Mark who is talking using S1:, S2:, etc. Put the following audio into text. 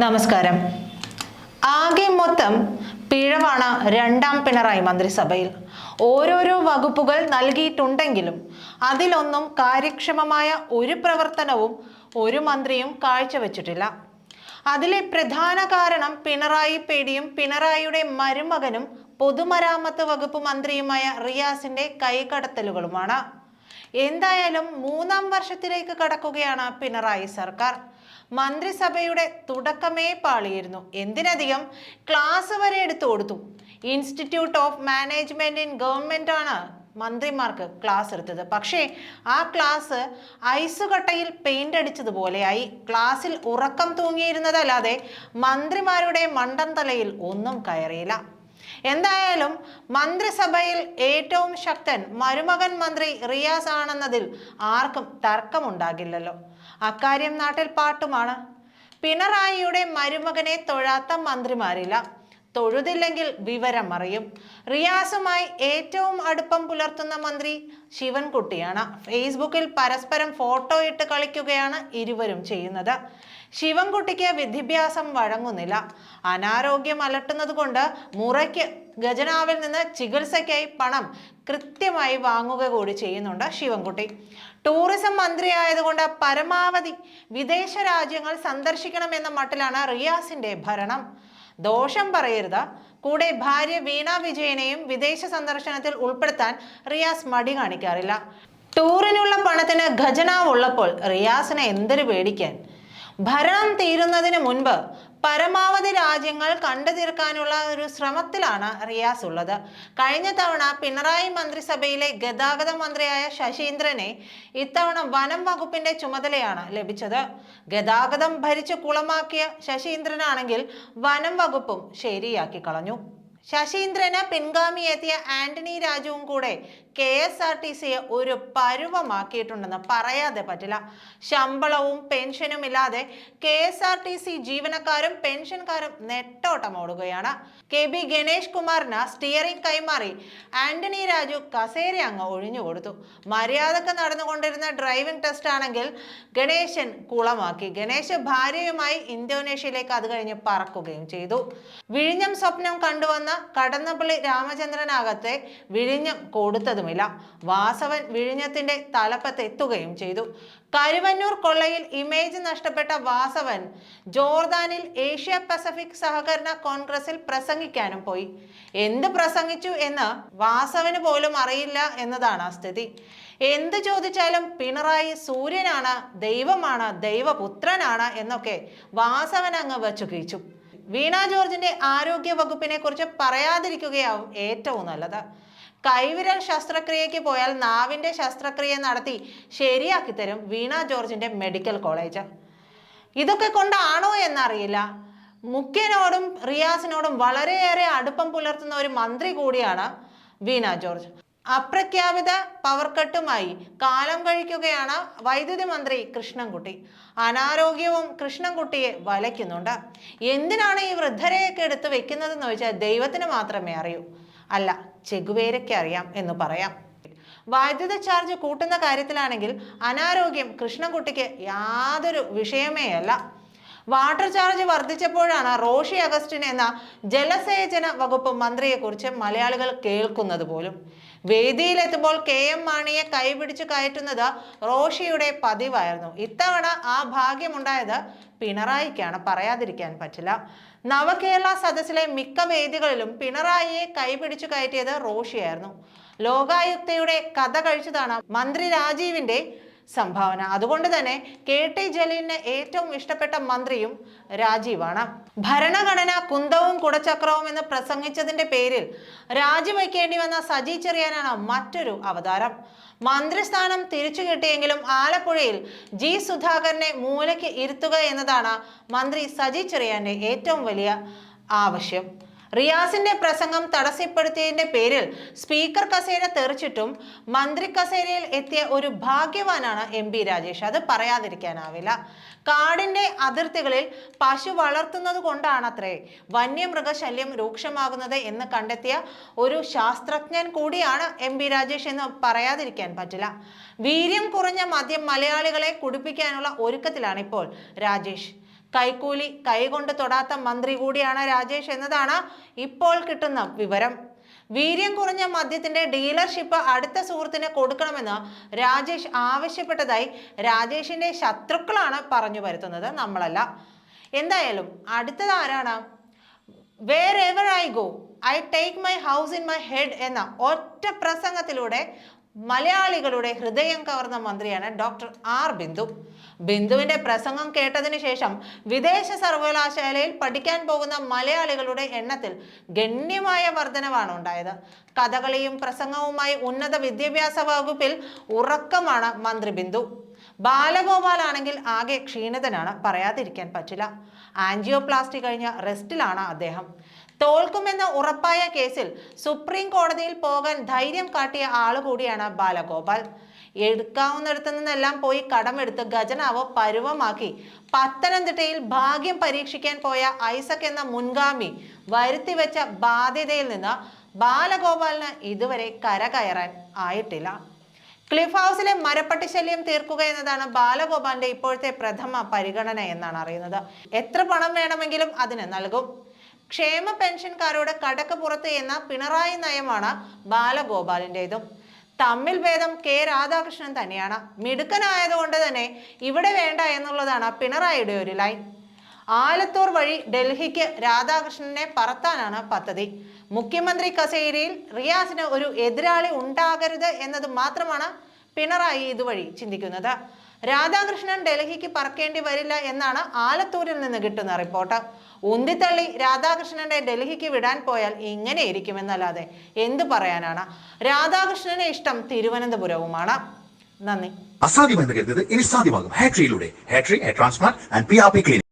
S1: നമസ്കാരം. ആകെ മൊത്തം പിഴവാണ് രണ്ടാം പിണറായി മന്ത്രിസഭയിൽ. ഓരോരോ വകുപ്പുകൾ നൽകിയിട്ടുണ്ടെങ്കിലും അതിലൊന്നും കാര്യക്ഷമമായ ഒരു പ്രവർത്തനവും ഒരു മന്ത്രിയും കാഴ്ചവെച്ചിട്ടില്ല. അതിലെ പ്രധാന കാരണം പിണറായി പേടിയും പിണറായിയുടെ മരുമകനും പൊതുമരാമത്ത് വകുപ്പ് മന്ത്രിയുമായ റിയാസിന്റെ കൈകടത്തലുകളുമാണ്. എന്തായാലും മൂന്നാം വർഷത്തിലേക്ക് കടക്കുകയാണ് പിണറായി സർക്കാർ. മന്ത്രിസഭയുടെ തുടക്കമേ പാളിയിരുന്നു. എന്തിനധികം ക്ലാസ് വരെ എടുത്തു കൊടുത്തു. Institute of management in government ആണ് മന്ത്രിമാർക്ക് ക്ലാസ് എടുത്തത്. പക്ഷേ ആ ക്ലാസ് ഐസുകട്ടയിൽ പെയിന്റ് അടിച്ചതുപോലെയായി ക്ലാസ്സിൽ ഉറക്കം തൂങ്ങിയിരുന്നതല്ലാതെ മന്ത്രിമാരുടെ മണ്ടൻ തലയിൽ ഒന്നും കയറിയില്ല. എന്തായാലും മന്ത്രിസഭയിൽ ഏറ്റവും ശക്തൻ മരുമകൻ മന്ത്രി റിയാസ് ആണെന്നതിൽ ആർക്കും തർക്കമുണ്ടാകില്ലല്ലോ. അക്കാര്യം നാട്ടിൽ പാട്ടുമാണ്. പിണറായിയുടെ മരുമകനെ തൊഴാത്ത മന്ത്രിമാരില്ല. തൊഴുതില്ലെങ്കിൽ വിവരം അറിയും റിയാസുമായി ഏറ്റവും അടുപ്പം പുലർത്തുന്ന മന്ത്രി ശിവൻകുട്ടിയാണ്. ഫേസ്ബുക്കിൽ പരസ്പരം ഫോട്ടോ ഇട്ട് കളിക്കുകയാണ് ഇരുവരും ചെയ്യുന്നത്. ശിവൻകുട്ടിക്ക് വിദ്യാഭ്യാസം വഴങ്ങുന്നില്ല. അനാരോഗ്യം അലട്ടുന്നത് കൊണ്ട് മുറയ്ക്ക് ഖജനാവിൽ നിന്ന് ചികിത്സയ്ക്കായി പണം കൃത്യമായി വാങ്ങുക കൂടി ചെയ്യുന്നുണ്ട് ശിവൻകുട്ടി. ടൂറിസം മന്ത്രി ആയതുകൊണ്ട് പരമാവധി വിദേശ രാജ്യങ്ങൾ സന്ദർശിക്കണമെന്ന മട്ടിലാണ് റിയാസിന്റെ ഭരണം. ദോഷം പറയരുത്. കൂടെ ഭാര്യ വീണ വിജയനെയും വിദേശ സന്ദർശനത്തിൽ ഉൾപ്പെടുത്താൻ റിയാസ് മടി കാണിക്കാറില്ല. ടൂറിനുള്ള പണത്തിന് ഖജനാവ് ഉള്ളപ്പോൾ റിയാസിനെ എന്തൊരു പേടിക്കാൻ? ഭരണം തീരുന്നതിന് മുൻപ് പരമാവധി രാജ്യങ്ങൾ കണ്ടു തീർക്കാനുള്ള ഒരു ശ്രമത്തിലാണ് റിയാസ് ഉള്ളത്. കഴിഞ്ഞ തവണ പിണറായി മന്ത്രിസഭയിലെ ഗതാഗത മന്ത്രിയായ ശശീന്ദ്രനെ ഇത്തവണ വനം വകുപ്പിന്റെ ചുമതലയാണ് ലഭിച്ചത്. ഗതാഗതം ഭരിച്ചു കുളമാക്കിയ ശശീന്ദ്രനാണെങ്കിൽ വനം വകുപ്പും ശരിയാക്കി കളഞ്ഞു. ശശീന്ദ്രന് പിൻഗാമിയെത്തിയ ആന്റണി രാജുവും കൂടെ കെ എസ് ആർ ടി സിയെ ഒരു പരുവമാക്കിയിട്ടുണ്ടെന്ന് പറയാതെ പറ്റില്ല. ശമ്പളവും പെൻഷനും ഇല്ലാതെ K S R T C ജീവനക്കാരും പെൻഷൻകാരും നെട്ടോട്ടമോടുകയാണ്. കെ ബി ഗണേഷ് കുമാറിന് സ്റ്റിയറിംഗ് കൈമാറി ആന്റണി രാജു കസേര അങ്ങ് ഒഴിഞ്ഞു കൊടുത്തു. മര്യാദയ്ക്ക് നടന്നുകൊണ്ടിരുന്ന ഡ്രൈവിംഗ് ടെസ്റ്റ് ആണെങ്കിൽ ഗണേശൻ കുളമാക്കി. ഗണേശ് ഭാര്യയുമായി ഇന്തോനേഷ്യയിലേക്ക് അത് കഴിഞ്ഞ് പറക്കുകയും ചെയ്തു. വിഴിഞ്ഞം സ്വപ്നം കണ്ടുവന്ന കടന്നപ്പള്ളി രാമചന്ദ്രനാകത്തെ വിഴിഞ്ഞം കൊടുത്തതുമില്ല. വാസവൻ വിഴിഞ്ഞത്തിന്റെ തലപ്പത്ത് എത്തുകയും ചെയ്തു. കരുവന്നൂർ കൊള്ളയിൽ ഇമേജ് നഷ്ടപ്പെട്ട വാസവൻ ജോർദാനിൽ ഏഷ്യ പസഫിക് സഹകരണ കോൺഗ്രസിൽ പ്രസംഗിക്കാനും പോയി. എന്ത് പ്രസംഗിച്ചു എന്ന് വാസവന് പോലും അറിയില്ല എന്നതാണ് ആ സ്ഥിതി. എന്ത് ചോദിച്ചാലും പിണറായി സൂര്യനാണ് ദൈവമാണ് ദൈവപുത്രനാണ് എന്നൊക്കെ വാസവൻ അങ്ങ് വച്ചു കീച്ചു വീണ ജോർജിന്റെ ആരോഗ്യ വകുപ്പിനെ കുറിച്ച് പറയാതിരിക്കുകയാവും ഏറ്റവും നല്ലത്. കൈവിരൽ ശസ്ത്രക്രിയയ്ക്ക് പോയാൽ നാവിന്റെ ശസ്ത്രക്രിയ നടത്തി ശരിയാക്കി തരും വീണ ജോർജിന്റെ മെഡിക്കൽ കോളേജ്. ഇതൊക്കെ കൊണ്ടാണോ എന്നറിയില്ല. മുഖ്യനോടും റിയാസിനോടും വളരെയേറെ അടുപ്പം പുലർത്തുന്ന ഒരു മന്ത്രി കൂടിയാണ് വീണ ജോർജ്. അപ്രഖ്യാപിത പവർ കട്ടുമായി കാലം കഴിക്കുകയാണ് വൈദ്യുതി മന്ത്രി കൃഷ്ണൻകുട്ടി. അനാരോഗ്യവും കൃഷ്ണൻകുട്ടിയെ വലയ്ക്കുന്നുണ്ട്. എന്തിനാണ് ഈ വൃദ്ധരെയൊക്കെ എടുത്ത് വെക്കുന്നതെന്ന് ചോദിച്ചാൽ ദൈവത്തിന് മാത്രമേ അറിയൂ. അല്ല ചെകുവേരയ്ക്ക് അറിയാം എന്ന് പറയാം. വൈദ്യുത ചാർജ് കൂട്ടുന്ന കാര്യത്തിലാണെങ്കിൽ അനാരോഗ്യം കൃഷ്ണൻകുട്ടിക്ക് യാതൊരു വിഷയമേ അല്ല വാട്ടർ ചാർജ് വർദ്ധിച്ചപ്പോഴാണ് റോഷി അഗസ്റ്റിൻ എന്ന ജലസേചന വകുപ്പ് മന്ത്രിയെക്കുറിച്ച് മലയാളികൾ കേൾക്കുന്നത് പോലും. വേദിയിലെത്തുമ്പോൾ കെ എം മാണിയെ കൈപിടിച്ച് കയറ്റുന്നത് റോഷിയുടെ പതിവായിരുന്നു. ഇത്തവണ ആ ഭാഗ്യമുണ്ടായത് പിണറായിക്കാണ്. പറയാതിരിക്കാൻ പറ്റില്ല. നവകേരള സദസ്സിലെ മിക്ക വേദികളിലും പിണറായിയെ കൈപിടിച്ചു കയറ്റിയത് റോഷിയായിരുന്നു. ലോകായുക്തയുടെ കഥ കഴിച്ചതാണ് മന്ത്രി രാജീവിന്റെ സംഭാവന. അതുകൊണ്ട് തന്നെ കെ ടി ജലീലിന് ഏറ്റവും ഇഷ്ടപ്പെട്ട മന്ത്രിയും രാജീവാണ്. ഭരണഘടന കുന്തവും കുടച്ചക്രവും എന്ന് പ്രസംഗിച്ചതിന്റെ പേരിൽ രാജിവെക്കേണ്ടി വന്ന സജി ചെറിയാനാണ് മറ്റൊരു അവതാരം. മന്ത്രിസ്ഥാനം തിരിച്ചു കിട്ടിയെങ്കിലും ആലപ്പുഴയിൽ ജി സുധാകരനെ മൂലയ്ക്ക് ഇരുത്തുക എന്നതാണ് മന്ത്രി സജി ചെറിയാന്റെ ഏറ്റവും വലിയ ആവശ്യം. റിയാസിന്റെ പ്രസംഗം തടസ്സപ്പെടുത്തിയതിന്റെ പേരിൽ സ്പീക്കർ കസേര തെറിച്ചിട്ടും മന്ത്രി കസേരയിൽ എത്തിയ ഒരു ഭാഗ്യവാനാണ് എം പി രാജേഷ്. അത് പറയാതിരിക്കാനാവില്ല. കാടിന്റെ അതിർത്തികളിൽ പശു വളർത്തുന്നത് കൊണ്ടാണത്രേ വന്യമൃഗശല്യം രൂക്ഷമാകുന്നത് എന്ന് കണ്ടെത്തിയ ഒരു ശാസ്ത്രജ്ഞൻ കൂടിയാണ് എം പി രാജേഷ് എന്ന് പറയാതിരിക്കാൻ പറ്റില്ല. വീര്യം കുറഞ്ഞ മദ്യം മലയാളികളെ കുടിപ്പിക്കാനുള്ള ഒരുക്കത്തിലാണ് ഇപ്പോൾ രാജേഷ്. കൈക്കൂലി കൈകൊണ്ട് തൊടാത്ത മന്ത്രി കൂടിയാണ് രാജേഷ് എന്നതാണ് ഇപ്പോൾ കിട്ടുന്ന വിവരം. വീര്യം കുറഞ്ഞ മദ്യത്തിന്റെ ഡീലർഷിപ്പ് അടുത്ത സുഹൃത്തിന് കൊടുക്കണമെന്ന് രാജേഷ് ആവശ്യപ്പെട്ടതായി രാജേഷിന്റെ ശത്രുക്കളാണ് പറഞ്ഞു വരുത്തുന്നത് നമ്മളല്ല. എന്തായാലും അടുത്തത് ആരാണ്? Wherever I go I take my house in my head എന്ന ഒറ്റ പ്രസംഗത്തിലൂടെ മലയാളികളുടെ ഹൃദയം കവർന്ന മന്ത്രിയാണ് ഡോക്ടർ ആർ ബിന്ദു. ബിന്ദുവിന്റെ പ്രസംഗം കേട്ടതിന് ശേഷം വിദേശ സർവകലാശാലയിൽ പഠിക്കാൻ പോകുന്ന മലയാളികളുടെ എണ്ണത്തിൽ ഗണ്യമായ വർധനവാണ് ഉണ്ടായത്. കഥകളിയും പ്രസംഗവുമായി ഉന്നത വിദ്യാഭ്യാസ വകുപ്പിൽ ഉറക്കമാണ് മന്ത്രി ബിന്ദു. ബാലഗോപാലാണെങ്കിൽ ആകെ ക്ഷീണിതനാണ് പറയാതിരിക്കാൻ പറ്റില്ല. ആൻജിയോപ്ലാസ്റ്റി കഴിഞ്ഞ റെസ്റ്റിലാണ് അദ്ദേഹം. തോൽക്കുമെന്ന് ഉറപ്പായ കേസിൽ സുപ്രീം കോടതിയിൽ പോകാൻ ധൈര്യം കാട്ടിയ ആളുകൂടിയാണ് ബാലഗോപാൽ. എടുക്കാവുന്നിടത്തു നിന്നെല്ലാം പോയി കടമെടുത്ത് ഖജനാവ് പരുവമാക്കി പത്തനംതിട്ടയിൽ ഭാഗ്യം പരീക്ഷിക്കാൻ പോയ ഐസക് എന്ന മുൻഗാമി വരുത്തിവെച്ച ബാധ്യതയിൽ നിന്ന് ബാലഗോപാലിന് ഇതുവരെ കരകയറാൻ ആയിട്ടില്ല. ക്ലിഫ് ഹൗസിലെ മരപ്പട്ടി ശല്യം തീർക്കുക എന്നതാണ് ബാലഗോപാലിന്റെ ഇപ്പോഴത്തെ പ്രഥമ പരിഗണന എന്നാണ് അറിയുന്നത്. എത്ര പണം വേണമെങ്കിലും അതിന് നൽകും. ക്ഷേമ പെൻഷൻകാരോട് കടക്ക് പുറത്ത് എന്ന പിണറായി നയമാണ് ബാലഗോപാലിന്റെതും തമ്മിൽ ഭേദം കെ രാധാകൃഷ്ണൻ തന്നെയാണ്. മിടുക്കനായതുകൊണ്ട് തന്നെ ഇവിടെ വേണ്ട എന്നുള്ളതാണ് പിണറായിയുടെ ഒരു ലൈൻ. ആലത്തൂർ വഴി ഡൽഹിക്ക് രാധാകൃഷ്ണനെ പറത്താനാണ് പദ്ധതി. മുഖ്യമന്ത്രി കസേരയിൽ റിയാസിന് ഒരു എതിരാളി ഉണ്ടാകരുത് എന്നത് മാത്രമാണ് പിണറായി ഇതുവഴി ചിന്തിക്കുന്നത്. രാധാകൃഷ്ണൻ ഡൽഹിക്ക് പറക്കേണ്ടി വരില്ല എന്നാണ് ആലത്തൂരിൽ നിന്ന് കിട്ടുന്ന റിപ്പോർട്ട്. ഉന്തിത്തള്ളി രാധാകൃഷ്ണനെ ഡൽഹിക്ക് വിടാൻ പോയാൽ ഇങ്ങനെ ഇരിക്കുമെന്നല്ലാതെ എന്തു പറയാനാണ്? രാധാകൃഷ്ണനെ ഇഷ്ടം തിരുവനന്തപുരവുമാണ്. നന്ദി.
S2: അസാധ്യമെന്ന് കരുതത് ഇനി സാധ്യമാകും. ഹാട്രിയിലൂടെ ഹാട്രി hair transplant and P R P clinic